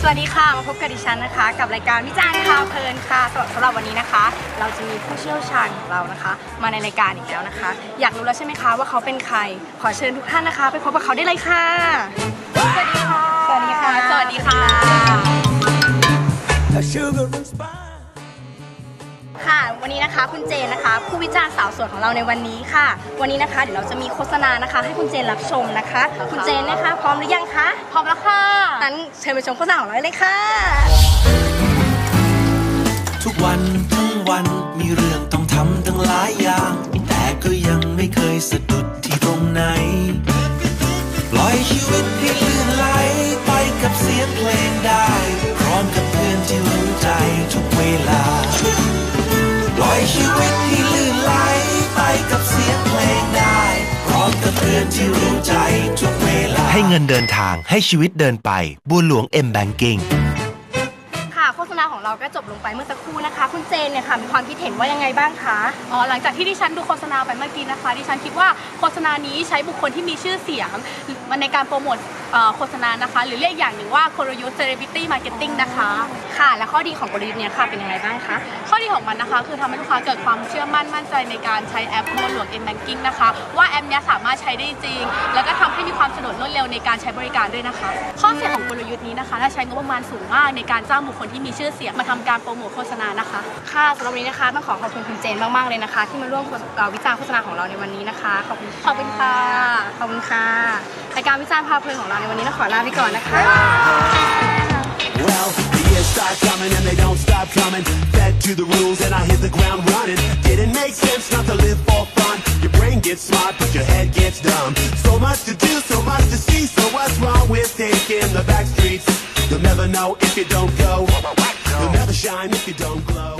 สวัสดีค่ะ มาพบกับดิฉันนะคะ กับรายการวิจารณ์ข่าวเพลินค่ะสำหรับวันนี้นะคะ เราจะมีผู้เชี่ยวชาญของเรานะคะ มาในรายการอีกแล้วนะคะ อยากรู้แล้วใช่ไหมคะว่าเขาเป็นใคร ขอเชิญทุกท่านนะคะ ไปพบกับเขาได้เลยค่ะ สวัสดีค่ะ สวัสดีค่ะ สวัสดีค่ะ ค่ะ วันนี้นะคะคุณเจนนะคะ ผู้วิจารณ์สาวสวยของเราในวันนี้ค่ะ วันนี้นะคะเดี๋ยวเราจะมีโฆษณานะคะ ให้คุณเจนรับชมนะคะ คุณเจนนะคะ พร้อมหรือยังคะพร้อมแล้วค่ะงั้นเชิญไปชมโฆษณาของเราได้เลยค่ะ ทุกวันทั้งวันมีเรื่องต้องทำตั้งหลายอย่าง แต่ก็ยังไม่เคยสะดุดที่ตรงไหนปล่อยชีวิตให้ลื่นไหลไปกับเสียงเพลงได้ เสียงเพลงได้พร้อมกับเพื่อนที่รู้ใจทุกเวลาให้เงินเดินทางให้ชีวิตเดินไปบัวหลวง M Banking ค่ะโฆษณาของเราก็จบลงไปเมื่อสักครู่นะคะ คุณเจนเนี่ยค่ะมีความคิดเห็นว่ายังไงบ้างคะอ๋อหลังจากที่ดิฉันดูโฆษณาไปเมื่อกี้นะคะดิฉันคิดว่าโฆษณานี้ใช้บุคคลที่มีชื่อเสียงมาในการโปรโมทเอ่อ โฆษณานะคะ หรือเรียกอย่างหนึ่งว่ากลยุทธ์ celebrity marketing นะคะ ค่ะ และข้อดีของกลยุทธ์เนี่ยค่ะเป็นยังไงบ้างคะข้อดีของมันนะคะ คือทำให้ลูกค้าเกิดความเชื่อมั่นมั่นใจในการใช้แอปบัวหลวง M Banking นะคะ ว่าแอปเนี้ยสามารถใช้ได้จริง แล้วก็ทำให้มีความสะดวกรวดเร็วในการใช้บริการด้วยนะคะ ข้อเสียของกลยุทธ์นี้นะคะถ้าใช้งบประมาณสูงมากในการจ้างบุคคลที่มีชื่อเสียงมาทำการโปรโมทโฆษณานะคะ ค่ะสำหรับวันนี้นะคะต้องขอขอบคุณคุณเจนมากๆเลยนะคะ ที่มาร่วมเอ่อวิจารณ์โฆษณาของเราในวันนี้นะคะขอบคุณขอบคุณค่ะขอบคุณค่ะรายการวิจารณ์พาเพลินของเราในวันนี้ต้องขอลาไปก่อนนะคะ Well, the years start coming and they don't stop coming. Fed to the rules and I hit the ground running. Didn't make sense not to live for fun. Your brain gets smart, but your head gets dumb. So much to do, so much to see. So what's wrong with taking the back streets? You'll never know if you don't go. You'll never shine if you don't glow.